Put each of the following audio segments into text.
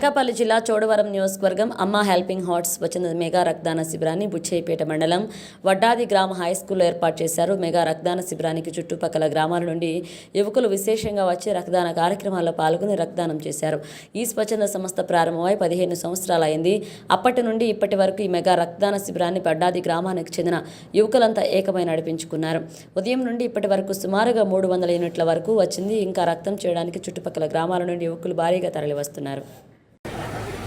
అనకాపల్లి జిల్లా చోడవరం నియోజకవర్గం అమ్మ హెల్పింగ్ హార్ట్స్ వచ్చిన మెగా రక్తదాన శిబిరాన్ని బుచ్చేపేట మండలం వడ్డాది గ్రామ హై స్కూల్లో ఏర్పాటు చేశారు. మెగా రక్తదాన శిబిరానికి చుట్టుపక్కల గ్రామాల నుండి యువకులు విశేషంగా వచ్చి రక్తదాన కార్యక్రమాల్లో పాల్గొని రక్తదానం చేశారు. ఈ స్వచ్ఛంద సంస్థ ప్రారంభమై పదిహేను సంవత్సరాలు అయింది అప్పటి నుండి ఇప్పటి వరకు ఈ మెగా రక్తదాన శిబిరాన్ని వడ్డాది గ్రామానికి చెందిన యువకులంతా ఏకమై నడిపించుకున్నారు. ఉదయం నుండి ఇప్పటి వరకు సుమారుగా మూడు వందల యూనిట్ల వరకు వచ్చింది. ఇంకా రక్తం చేయడానికి చుట్టుపక్కల గ్రామాల నుండి యువకులు భారీగా తరలివస్తున్నారు.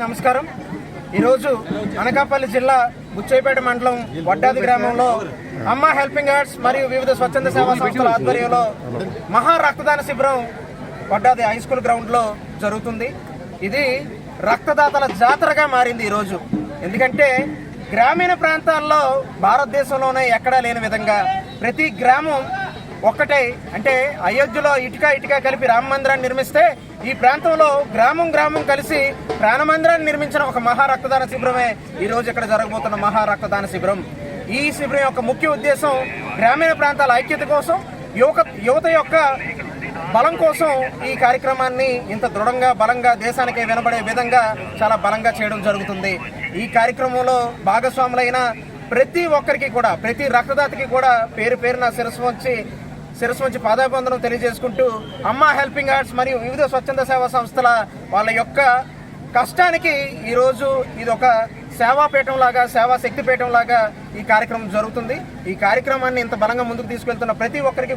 నమస్కారం. ఈరోజు అనకాపల్లి జిల్లా బుచ్చయ్యపేట మండలం వడ్డాది గ్రామంలో అమ్మ హెల్పింగ్ హార్ట్స్ మరియు వివిధ స్వచ్ఛంద సేవా సంస్థల ఆధ్వర్యంలో మహా రక్తదాన శిబిరం వడ్డాది హై స్కూల్ గ్రౌండ్లో జరుగుతుంది. ఇది రక్తదాతల జాతరగా మారింది ఈరోజు. ఎందుకంటే గ్రామీణ ప్రాంతాల్లో భారతదేశంలోనే ఎక్కడా లేని విధంగా ప్రతి గ్రామం ఒక్కటే అంటే అయోధ్యలో ఇటుక ఇటుక కలిపి రామ మందిరాన్ని నిర్మిస్తే ఈ ప్రాంతంలో గ్రామం గ్రామం కలిసి ప్రాణమందిరాన్ని నిర్మించిన ఒక మహా రక్తదాన శిబిరమే ఈ రోజు ఇక్కడ జరగబోతున్న మహా రక్తదాన శిబిరం. ఈ శిబిరం యొక్క ముఖ్య ఉద్దేశం గ్రామీణ ప్రాంతాల ఐక్యత కోసం యువక యువత యొక్క బలం కోసం ఈ కార్యక్రమాన్ని ఇంత దృఢంగా బలంగా దేశానికి వినబడే విధంగా చాలా బలంగా చేయడం జరుగుతుంది. ఈ కార్యక్రమంలో భాగస్వాములైన ప్రతి ఒక్కరికి కూడా ప్రతి రక్తదాతకి కూడా పేరు పేరున శిరస్సు వచ్చి శిరస్సు వచ్చి పాదాబంధనం తెలియజేసుకుంటూ అమ్మ హెల్పింగ్ ఆర్ట్స్ మరియు వివిధ స్వచ్ఛంద సేవా సంస్థల వాళ్ళ యొక్క కష్టానికి ఈరోజు ఇది ఒక సేవాపీఠం లాగా సేవా శక్తిపీఠం లాగా ఈ కార్యక్రమం జరుగుతుంది. ఈ కార్యక్రమాన్ని ఇంత బలంగా ముందుకు తీసుకెళ్తున్న ప్రతి ఒక్కరికి కూడా